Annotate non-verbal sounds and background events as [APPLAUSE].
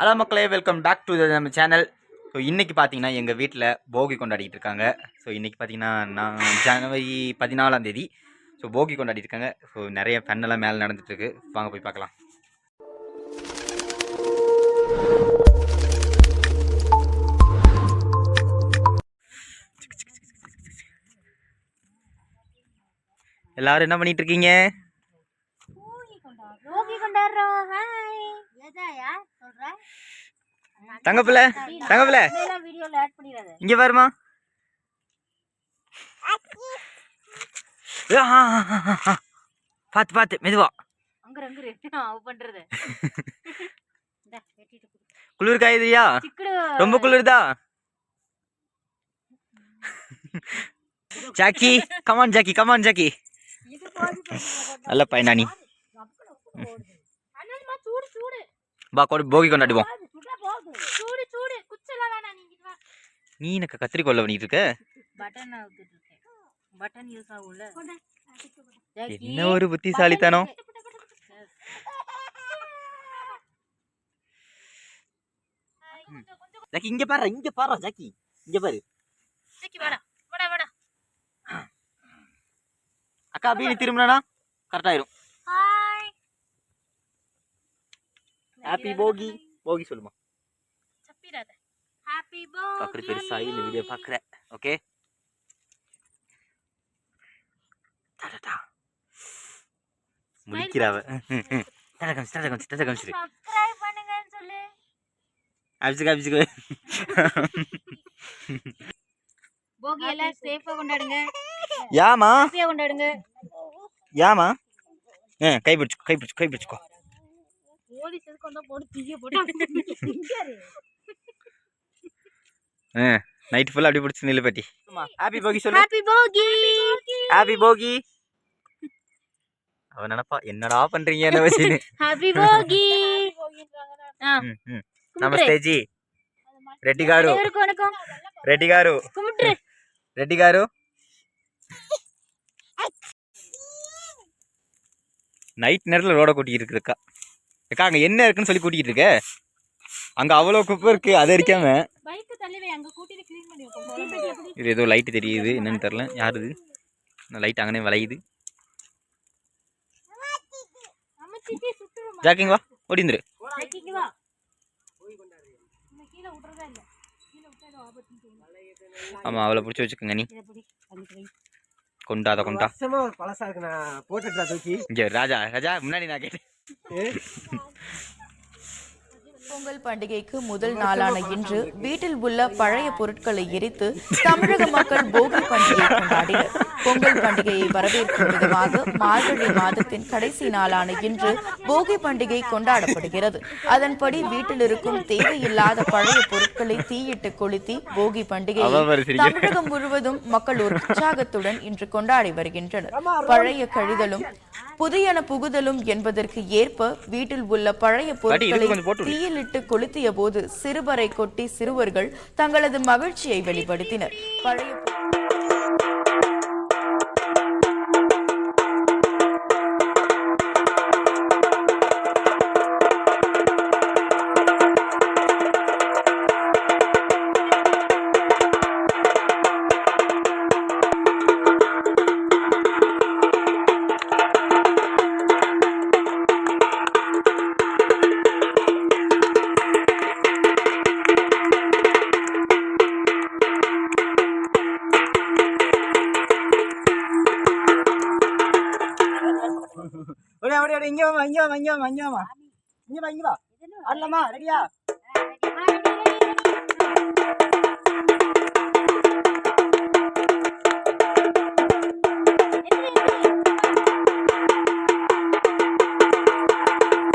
Hello மக்களே welcome back to நம்ம channel so இன்றைக்கி பார்த்தீங்கன்னா எங்கள் வீட்டில் போகி கொண்டாடிட்டு இருக்காங்க. ஸோ இன்றைக்கி பார்த்தீங்கன்னா நான் ஜனவரி பதினாலாம் தேதி. ஸோ போகி கொண்டாடிட்டு இருக்காங்க. ஸோ நிறைய ஃபன்னெல்லாம் மேலே நடந்துட்டு வாங்க போய் பார்க்கலாம். எல்லாரும் என்ன பண்ணிட்டு இருக்கீங்க போகி கொண்டாடுறோம் ஹாய் எதாயா சொல்ற தங்கப்பிள்ள தங்கப்பிள்ள. இங்க பாருமா. பாத்து பாத்து மெதுவா. [LAUGHS] குடு. குளிர் காயுதுயா ரொம்ப குளிருதா? Jackie come on Jackie come on Jackie. நல்ல பையனா நீ. பா கொண்டு போகி கொண்டாடுவோம் நீ எனக்கு கத்திரி கொள்ள பண்ணிட்டு இருக்க பட்டன் அவுத்துட்டு இருக்கேன் பட்டன் யூஸ் ஆகும்ல என்ன ஒரு புத்திசாலித்தனம்? ஜாக்கி இங்க பாரு இங்க பாரு ஜாக்கி. இங்க பாரு. வாடா வாடா வாடா. அக்கா அப்படியே நீ திரும்பினா கரெக்ட் ஆயிரும். ஹாய் ஹாப்பி போகி. போகி சொல்லுமா. சப்பிடாத போகி பெருசா இந்த வீடியோ பாக்குற. ஓகே முழிக்கிறாவ. தலை காமிச்சு தலை காமிச்சு தலை காமிச்சிரு சப்ஸ்கிரைப் பண்ணுங்கன்னு சொல்லு. போகி எல்லாம் சேஃபா கொண்டாடுங்க. யாமா? ஹாப்பியா கொண்டாடுங்க. யாமா? ஆ கை பிடிச்சுக்கோ கை பிடிச்சு கை பிடிச்சுக்கோ. போலீஸ் எதுக்கு வந்தா போட்டு தீய போட்டு [LAUGHS] ஆ நைட் ஃபுல்லா அப்படி பிடிச்சி நில்லு பாட்டி ஹாப்பி போகி சொல்லு ஹாப்பி போகி ஹாப்பி போகி அவ நினைப்பா என்னடா பண்றீங்க என்ன வச்சுன்னு ஹாப்பி போகி ஆ ம், ம். నమస్తే జీ రెడ్డి గారు அனைவருக்கும் வணக்கம் రెడ్డి గారు கும்பிட்டு రెడ్డి గారు நைட் நேரத்தில் ரோட கூட்டிகிட்டு இருக்குக்கா அக்கா அங்கே என்ன இருக்குன்னு சொல்லி கூட்டிகிட்டு இருக்க அங்கே அவ்வளோ குப்பை இருக்கு அதை அடிக்காம இது ஏதோ லைட்டு தெரியுது என்னன்னு தெரில யார் இது லைட் அங்கனே வளையுது. ஜாக்கிங் வா ஓடிந்துரு. ஆமாம் அவளை பிடிச்சி வச்சுக்கோங்க நீ. கொண்டா. அதை கொண்டா பழசா இருக்கு நான் போட்டுட்டா தூக்கி. இங்கே ராஜா ராஜா முன்னாடி நான் கேட்டேன். பொங்கல் பண்டிகைக்கு முதல் நாளான இன்று வீட்டில் உள்ள பழைய பொருட்களை எரித்து தமிழக மக்கள் போகி பண்டிகை கொண்டாடினர். பொங்கல் பண்டிகையை வரவேற்கும் விதமாக மார்கழி மாதத்தின் கடைசி நாளான இன்று போகி பண்டிகை கொண்டாடப்படுகிறது. அதன்படி வீட்டில் இருக்கும் தேவையில்லாத பழைய பொருட்களை தீயிட்டு கொளுத்தி போகி பண்டிகையை. தமிழகம் முழுவதும் மக்கள் ஒரு உற்சாகத்துடன் இன்று கொண்டாடி வருகின்றனர். பழைய கழிதலும் புதியன புகுதலும் என்பதற்கு ஏற்ப வீட்டில் உள்ள பழைய பொருட்களை கொஞ்சம் போட்டு கொளுத்திய போது சிறுவரை கொட்டி சிறுவர்கள் தங்களது மகிழ்ச்சியை வெளிப்படுத்தினர். பழைய ஓடி ஓடி இங்க வாமா இங்க வாமா இங்க வாமா இங்க வாமா. இங்க வா இங்க வா. ஆடலாமா ரெடியா?